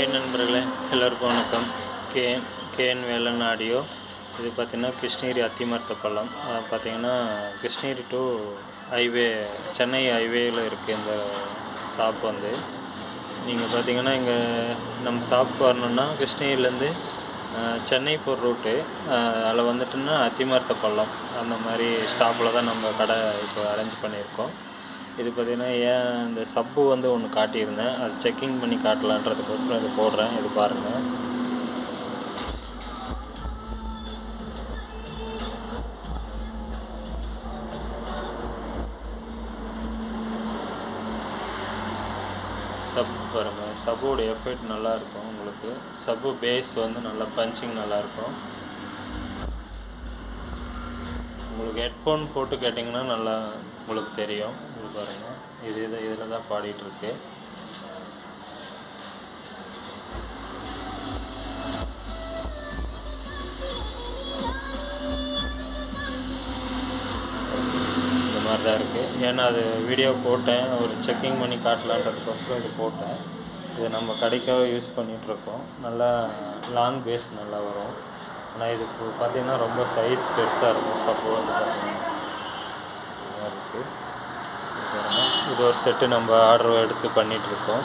Hi நண்பர்களே எல்லோருக்கும் வணக்கம். K KN Velan audio. இது பார்த்திங்கன்னா கிருஷ்ணகிரி அத்திமரத்த பள்ளம். பார்த்திங்கன்னா கிருஷ்ணகிரி டு ஹைவே சென்னை ஹைவேயில் இருக்குது இந்த ஷாப் வந்து. நீங்கள் பார்த்தீங்கன்னா இங்கே நம்ம ஷாப் வரணுன்னா கிருஷ்ணகிரிலேருந்து சென்னை போகிற ரூட்டு. அதில் வந்துட்டுன்னா அத்திமரத்த பள்ளம். அந்த மாதிரி ஸ்டாப்பில் தான் நம்ம கடை இப்போ அரேஞ்ச் பண்ணியிருக்கோம். இது பார்த்திங்கன்னா ஏன் இந்த சப்பு வந்து ஒன்று காட்டியிருந்தேன். அது செக்கிங் பண்ணி காட்டலான்றதுக்கோசரம் இது போடுறேன். இது பாருங்கள் சப் பாருங்கள் சப்போட எஃபெக்ட் நல்லாயிருக்கும் உங்களுக்கு. சப்பு பேஸ் வந்து நல்லா பஞ்சிங் நல்லாயிருக்கும். உங்களுக்கு ஹெட்ஃபோன் போட்டு கேட்டிங்கன்னா நல்லா உங்களுக்கு தெரியும். பாருங்கள் இது இது இதில் தான் பாடிட்டுருக்கு. இந்த மாதிரி தான் இருக்குது ஏன்னா அது வீடியோ போட்டேன். ஒரு செக்கிங் பண்ணி காட்டலான்றதுக்கோசரம் இது போட்டேன். இது நம்ம கடைக்காக யூஸ் பண்ணிகிட்ருக்கோம் நல்லா லாங் பேஸ் நல்லா வரும். ஆனால் இது பார்த்திங்கன்னா பார்த்தீங்கன்னா ரொம்ப சைஸ் பெருசாக இருக்கும். சப்போ வந்து பார்த்தீங்கன்னா இருக்குது இது ஒரு செட்டு நம்ம ஆர்டர் எடுத்து பண்ணிகிட்ருக்கோம்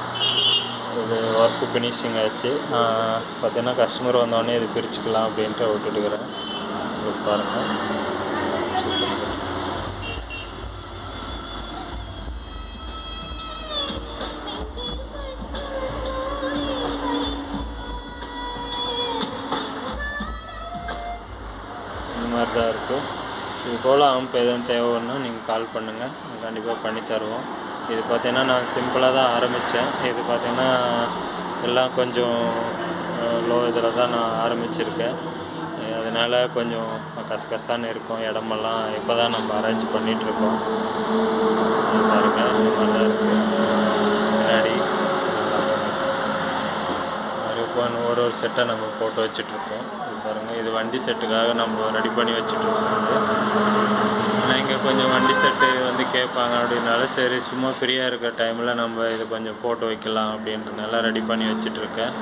இது ஒர்க்கு ஃபினிஷிங் ஆச்சு. பார்த்திங்கன்னா கஸ்டமர் வந்தோடனே இது பிரிச்சுக்கலாம் அப்படின்ட்டு விட்டுட்டுக்கிறேன் இது பாருங்கள் இந்த மாதிரி தான் இருக்குது இது போல் அமைப்பு எதுவும் தேவைன்னா நீங்கள் கால் பண்ணுங்கள் கண்டிப்பாக பண்ணி தருவோம். இது பார்த்திங்கன்னா நான் சிம்பிளாக தான் ஆரம்பித்தேன் இது பார்த்திங்கன்னா எல்லாம் கொஞ்சம் லோ இதில் தான் நான் ஆரம்பிச்சிருக்கேன். அதனால் கொஞ்சம் கசகசான்னு இருக்கும். இடமெல்லாம் இப்போ தான் நம்ம அரேஞ்ச் பண்ணிகிட்ருக்கோம் பாருங்கள் நல்லா இருக்குது ஒவ்வொன்று ஒரு ஒரு செட்டை நம்ம போட்டு வச்சுட்ருக்கோம். இது பாருங்கள் இது வண்டி செட்டுக்காக நம்ம ரெடி பண்ணி வச்சுட்ருக்கோம். ஆனால் இங்கே கொஞ்சம் வண்டி செட்டு வந்து கேட்பாங்க அப்படின்னால சரி சும்மா ஃப்ரீயாக இருக்க டைமில் நம்ம இது கொஞ்சம் போட்டு வைக்கலாம் அப்படின்றதுனால ரெடி பண்ணி வச்சிட்ருக்கேன்.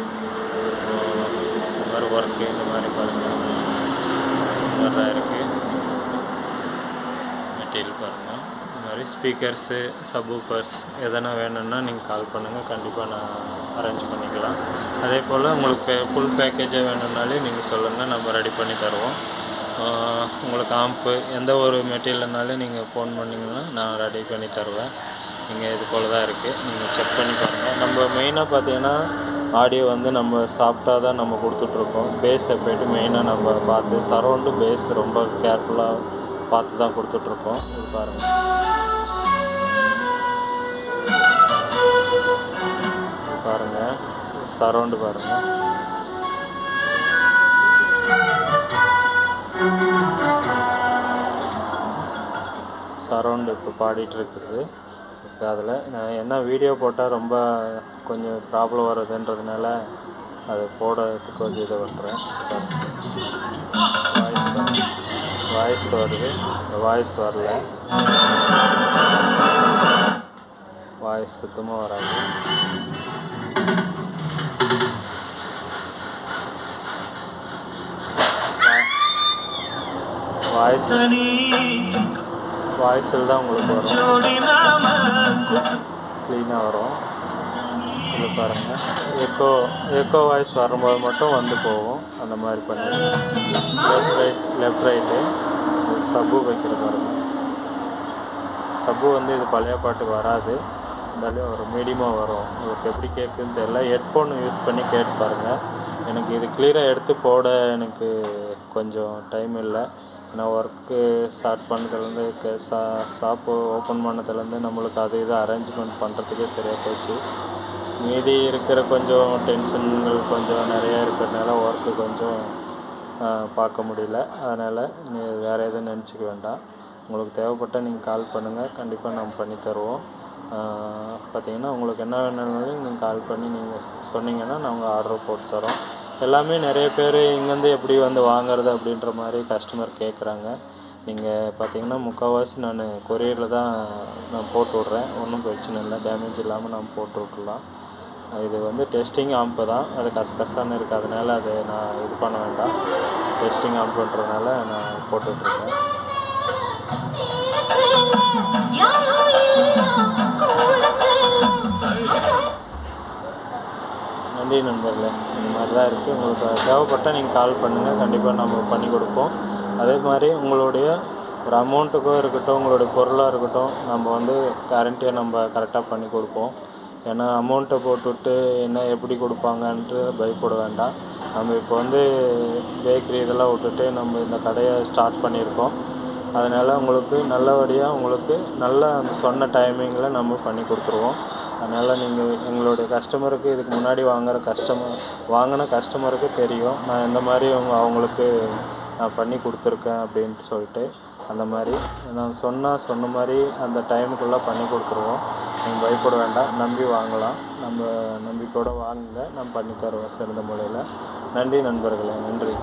இந்த மாதிரி ஒர்க்கு இந்த மாதிரி பாருங்கள் இந்த மாதிரி தான் இருக்குது மெட்டீரியல் பாருங்கள் இந்த மாதிரி ஸ்பீக்கர்ஸு சபூப்பர்ஸ் எதனா வேணும்னா நீங்கள் கால் பண்ணுங்கள் கண்டிப்பாக நான் அரேஞ்ச் பண்ணிக்கலாம். அதே போல் உங்களுக்கு ஃபுல் பேக்கேஜாக வேணும்னாலே நீங்கள் சொல்லுங்கள் நம்ம ரெடி பண்ணி தருவோம். உங்களுக்கு ஆம்ப்பு எந்த ஒரு மெட்டீரியல்னாலும் நீங்கள் ஃபோன் பண்ணிங்கன்னா நான் ரெடி பண்ணி தருவேன். நீங்கள் இது போல் தான் இருக்குது நீங்கள் செக் பண்ணி பாருங்கள் நம்ம மெயினாக பார்த்தீங்கன்னா ஆடியோ வந்து நம்ம சாஃப்டாக தான் நம்ம கொடுத்துட்ருக்கோம். பேஸை போய்ட்டு மெயினாக நம்ம பார்த்து சரௌண்டு பேஸ் ரொம்ப கேர்ஃபுல்லாக பார்த்து தான் கொடுத்துட்ருக்கோம். இது பாருங்கள் பாருங்கள் சரௌண்டு பாருங்கள் சரௌண்டு இப்போ பாடிட்டு இருக்குது இப்போ அதில் நான் என்ன வீடியோ போட்டால் ரொம்ப கொஞ்சம் ப்ராப்ளம் வருதுன்றதுனால அதை போடுறதுக்கு கொஞ்சம் இதை பண்ணுறேன் வாய்ஸ் வருது. வாய்ஸ் வரல. வாய்ஸ் சுத்தமாக வராது வாய்ஸ் வாய்ஸில் தான் உங்களுக்கு வரும். க்ளீனாக வரும். இது பாருங்கள் எக்கோ எக்கோ வாய்ஸ் வரும்போது மட்டும் வந்து போகும். அந்த மாதிரி பண்ணி லெஃப்ட் ரைட் லெஃப்ட் ரைட்டு சப்பு வைக்கிற பாருங்கள் சப்பு வந்து இது பழைய பாட்டுக்கு வராது. இருந்தாலே ஒரு மீடியமாக வரும். உங்களுக்கு எப்படி கேட்குன்னு தெரியல. ஹெட்ஃபோன் யூஸ் பண்ணி கேட்டு பாருங்கள் எனக்கு இது கிளியராக எடுத்து போட எனக்கு கொஞ்சம் டைம் இல்லை. நான் ஒர்க்கு ஸ்டார்ட் பண்ணதுலேருந்து சா ஷாப்பு ஓப்பன் பண்ணதுலேருந்து நம்மளுக்கு அது இது அரேஞ்ச்மெண்ட் பண்ணுறதுக்கே சரியாக போச்சு. மீதி இருக்கிற கொஞ்சம் டென்ஷன்கள் கொஞ்சம் நிறையா இருக்கிறதுனால ஒர்க்கு கொஞ்சம் பார்க்க முடியல. அதனால் நீ வேறு எதுவும் நினச்சிக்க வேண்டாம். உங்களுக்கு தேவைப்பட்டால் நீங்கள் கால் பண்ணுங்கள் கண்டிப்பாக நம்ம பண்ணி தருவோம். பார்த்தீங்கன்னா உங்களுக்கு என்ன வேணுனாலும் நீங்கள் கால் பண்ணி நீங்கள் சொன்னீங்கன்னா நாங்கள் ஆர்டர் போட்டு தரோம். எல்லாமே நிறைய பேர் இங்கேருந்து எப்படி வந்து வாங்குறது அப்படின்ற மாதிரி கஸ்டமர் கேட்குறாங்க நீங்கள் பார்த்தீங்கன்னா முக்கால்வாசி நான் கொரியரில் தான் நான் போட்டு விட்றேன். ஒன்றும் பிரச்சனை இல்லை. டேமேஜ் இல்லாமல் நான் போட்டு விட்றலாம் இது வந்து டெஸ்டிங் ஆம்பு தான். அது கசகசான்னு அதனால் அது நான் இது பண்ண வேண்டாம். டெஸ்டிங் ஆம்புன்றதுனால நான் போட்டுட்ருக்கேன் நன்றி நண்பர்களே. இந்த மாதிரி தான் இருக்குது உங்களுக்கு தேவைப்பட்டால் நீங்கள் கால் பண்ணுங்கள் கண்டிப்பாக நம்ம பண்ணி கொடுப்போம். அதே மாதிரி உங்களுடைய ஒரு அமௌண்ட்டுக்கோ இருக்கட்டும் உங்களுடைய பொருளாக இருக்கட்டும் நம்ம வந்து கேரண்டியாக நம்ம கரெக்டாக பண்ணி கொடுப்போம். ஏன்னா அமௌண்ட்டை போட்டுவிட்டு என்ன எப்படி கொடுப்பாங்கன்ட்டு பயப்பட வேண்டாம். நம்ம இப்போ வந்து பேக்கரி இதெல்லாம் விட்டுட்டு நம்ம இந்த கடையை ஸ்டார்ட் பண்ணியிருக்கோம். அதனால் உங்களுக்கு நல்லபடியாக உங்களுக்கு நல்ல அந்த சொன்ன டைமிங்கில் நம்ம பண்ணி கொடுத்துருவோம். அதனால் நீங்கள் எங்களுடைய கஸ்டமருக்கு இதுக்கு முன்னாடி வாங்குகிற கஸ்டமர் வாங்கின கஸ்டமருக்கு தெரியும். நான் எந்த மாதிரி அவங்க அவங்களுக்கு நான் பண்ணி கொடுத்துருக்கேன் அப்படின்ட்டு சொல்லிட்டு அந்த மாதிரி நான் சொன்னால் சொன்ன மாதிரி அந்த டைமுக்குள்ளே பண்ணி கொடுத்துருவோம். நீங்கள் பயப்பட வேண்டாம். நம்பி வாங்கலாம். நம்ம நம்பிக்கையோடு வாங்குங்க. நான் பண்ணி தருவோம் சிறந்த முறையில். நன்றி நண்பர்களே. நன்றி.